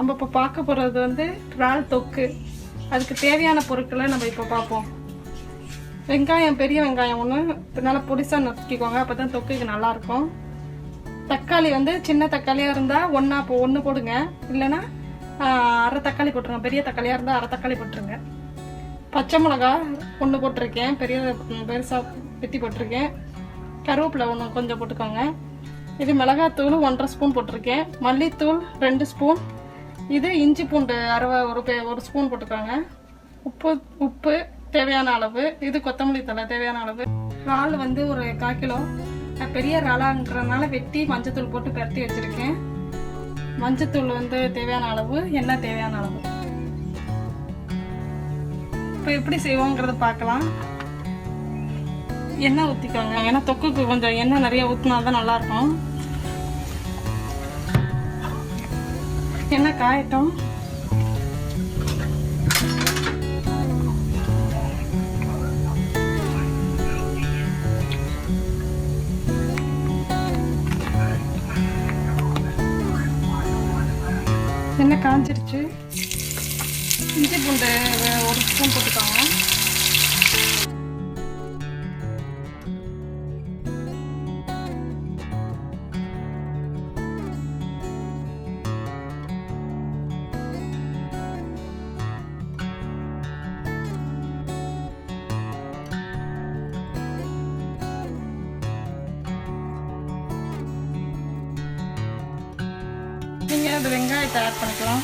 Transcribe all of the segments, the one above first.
நம்ம இப்போ பார்க்க போகிறது வந்து இறால் தொக்கு. அதுக்கு தேவையான பொருட்களை நம்ம இப்போ பார்ப்போம். வெங்காயம் பெரிய வெங்காயம் ஒன்று நல்லா பொடிசாக நறுக்கிக்கோங்க அப்போ தான் தொக்குக்கு நல்லாயிருக்கும் தக்காளி வந்து சின்ன தக்காளியாக இருந்தால் ஒன்றா இப்போ ஒன்று போடுங்க. இல்லைன்னா அரை தக்காளி போட்டுருங்க. பெரிய தக்காளியாக இருந்தால் அரை தக்காளி போட்டுருங்க. பச்சை மிளகா ஒன்று போட்டிருக்கேன். பெரிய பெருசாக வெட்டி போட்டிருக்கேன். கருவேப்பிலை ஒன்று கொஞ்சம் போட்டுக்கோங்க. இது மிளகாத்தூள் ஒன்றரை ஸ்பூன் போட்டிருக்கேன். மல்லித்தூள் ரெண்டு ஸ்பூன். இது இஞ்சி பூண்டு அரை ஒரு ஒரு ஸ்பூன் போட்டுக்கோங்க. உப்பு உப்பு தேவையான அளவு. இது கொத்தமல்லி தழை தேவையான அளவு. இறால் வந்து ஒரு கால் கிலோ. நான் பெரிய இறாலாங்கிறதுனால வெட்டி மஞ்சத்தூள் போட்டு பரட்டி வச்சுருக்கேன். மஞ்சத்தூள் வந்து தேவையான அளவு எண்ணெய் தேவையான அளவு. இப்போ எப்படி செய்வோங்கிறத பார்க்கலாம். எண்ணெய் ஊற்றிக்கோங்க ஏன்னா தொக்குக்கு கொஞ்சம் எண்ணெய் நிறைய ஊற்றினா தான் நல்லாயிருக்கும். எண்ணெய் காயட்டும்? எண்ணெய் காஞ்சிருச்சு? இஞ்சி பூண்டு ஒரு ஸ்பூன் போட்டுக்கோங்க. நீங்கள் அந்த வெங்காயத்தை ஆட் பண்ணிக்கலாம்.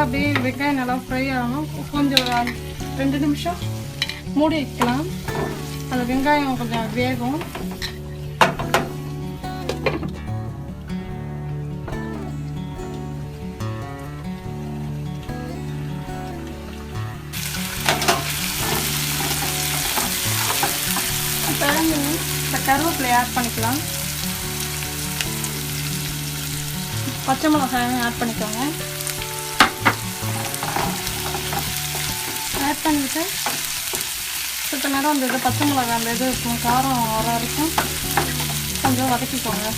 நல்லா அப்படியே வெங்காயம் நல்லா ஃப்ரை ஆகணும். கொஞ்சம் ஒரு ரெண்டு நிமிஷம் மூடி வைக்கலாம். அது வெங்காயம் கொஞ்சம் வேகும். இப்போ கருவேப்பிலை ஆட் பண்ணிக்கலாம். பச்சை மிளகாயும் ஆட் பண்ணிக்கோங்க. ஆட் பண்ணிவிட்டு சுத்த நேரம் அந்த இது பச்சை மிளகாய் அந்த இது இருக்கும் காரம் வர வரைக்கும் கொஞ்சம் வதக்கிக்கோங்க.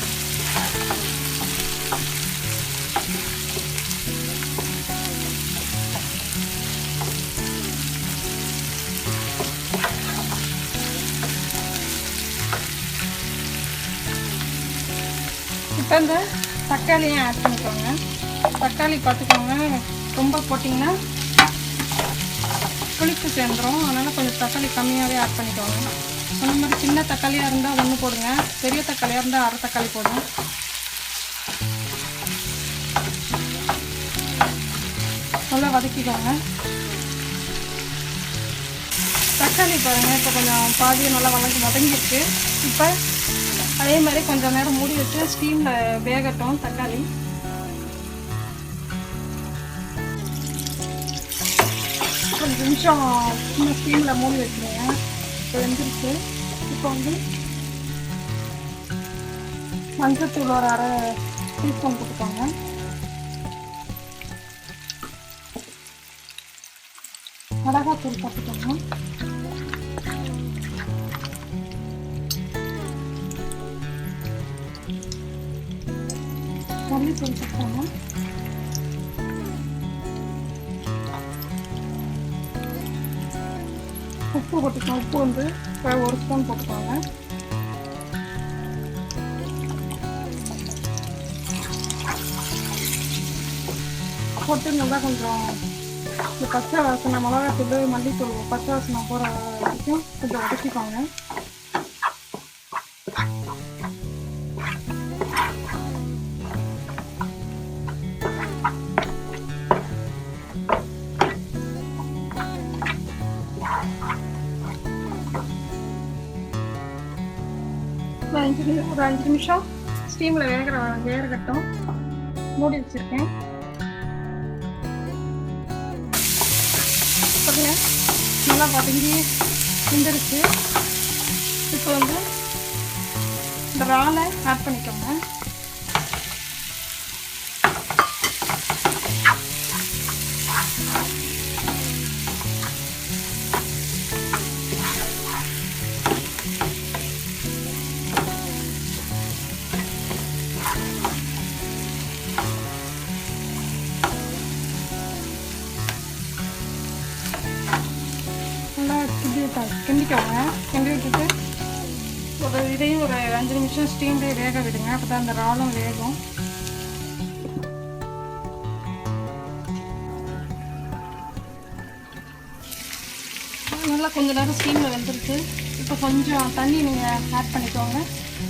இப்போ இந்த தக்காளியும் ஆட் பண்ணிக்கோங்க. தக்காளி பார்த்துக்கோங்க. ரொம்ப போட்டிங்கன்னா புளிப்பு சேர்ந்துரும். அதனால் கொஞ்சம் தக்காளி கம்மியாகவே ஆட் பண்ணிக்கோங்க. அந்த மாதிரி சின்ன தக்காளியாக இருந்தால் ஒன்று போடுங்க. பெரிய தக்காளியாக இருந்தால் அரை தக்காளி போடும் நல்லா வதக்கிக்கோங்க. தக்காளி பாருங்கள் இப்போ கொஞ்சம் பாதியை நல்லா வதங்கி வதங்கிருக்கு இப்போ அதே மாதிரி கொஞ்சம் நேரம் மூடி வச்சு ஸ்டீமில் வேகட்டும் தக்காளி. கொஞ்சம் நிமிஷம் சின்ன ஸ்டீமில் மூடி வைக்கிறேன். இப்போ வெந்துருச்சு. இப்போ வந்து மஞ்சத்தூள் ஒரு அரை டீஸ்பூன் போட்டுக்கோங்க. மிளகாத்தூள் போட்டுக்கோங்க. மல்லித்தூள் போட்டுக்கோங்க. உப்பு போட்டுக்கலாம். உப்பு வந்து ஒரு ஸ்பூன் போட்டுக்கோங்க. போட்டு நல்லா கொஞ்சம் இந்த பச்சை வாசனை மிளகாத்தூள் மல்லித்தூள் பச்சை வாசனை போகிற வரைக்கும் கொஞ்சம் உடச்சிக்கோங்க ஒரு அஞ்சு ஒரு அஞ்சு நிமிஷம் ஸ்டீமில் வேகிற வேகட்டும். மூடி வச்சுருக்கேன். பாருங்க நல்லா வதங்கி வெந்துருச்சு. இப்போ வந்து இந்த ராலை ஆட் பண்ணிக்கோங்க. இதையும் ஒரு அஞ்சு நிமிஷம் ஸ்டீம்லேயே வேக விடுங்க. அப்போ தான் அந்த இறாலும் வேகும். நல்லா கொஞ்ச நேரம் ஸ்டீமில் வெந்துருச்சு. இப்போ கொஞ்சம் தண்ணி நீங்கள் ஆட் பண்ணிக்கோங்க.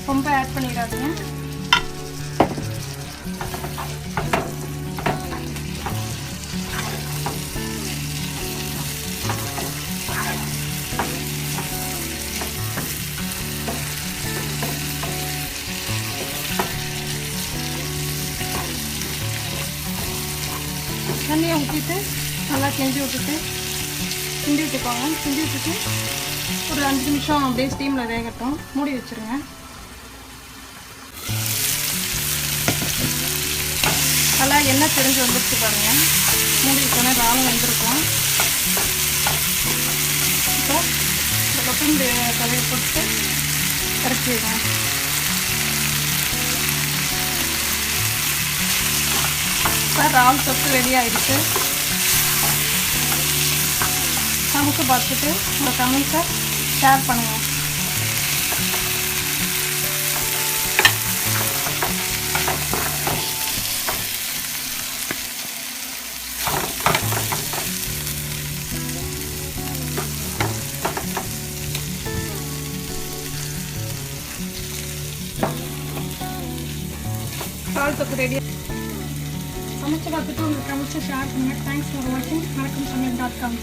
ரொம்ப ஆட் பண்ணிடாதீங்க. தண்ணியை ஊற்றிட்டு நல்லா கிண்டி விட்டுட்டு கிண்டி விட்டுக்கோங்க கிண்டி விட்டுட்டு ஒரு அஞ்சு நிமிஷம் அப்படியே ஸ்டீமில் வேகட்டும் மூடி வச்சுருங்க நல்லா எண்ணெய் தெரிஞ்சு வந்துருச்சு பாருங்க மூடி வச்சோன்னே ராலும் வந்திருக்கும் இப்போ இந்த கொத்தமல்லி தலையை போட்டு இறக்கிடுவேன் ரால் தொக்கு ரெடி ஆயிடுச்சு. சமைச்சு பார்த்துட்டு உங்கள் கமெண்ட்ஸை ஷேர் பண்ணுங்கள் ரால் தொக்கு ரெடி சமைச்சு பார்த்துட்டு உங்களுக்கு கமெண்ட்ஸை ஷேர் பண்ணுங்கள் தேங்க்ஸ் ஃபார் வாட்சிங் வணக்கம் சமையல் டாட் காம்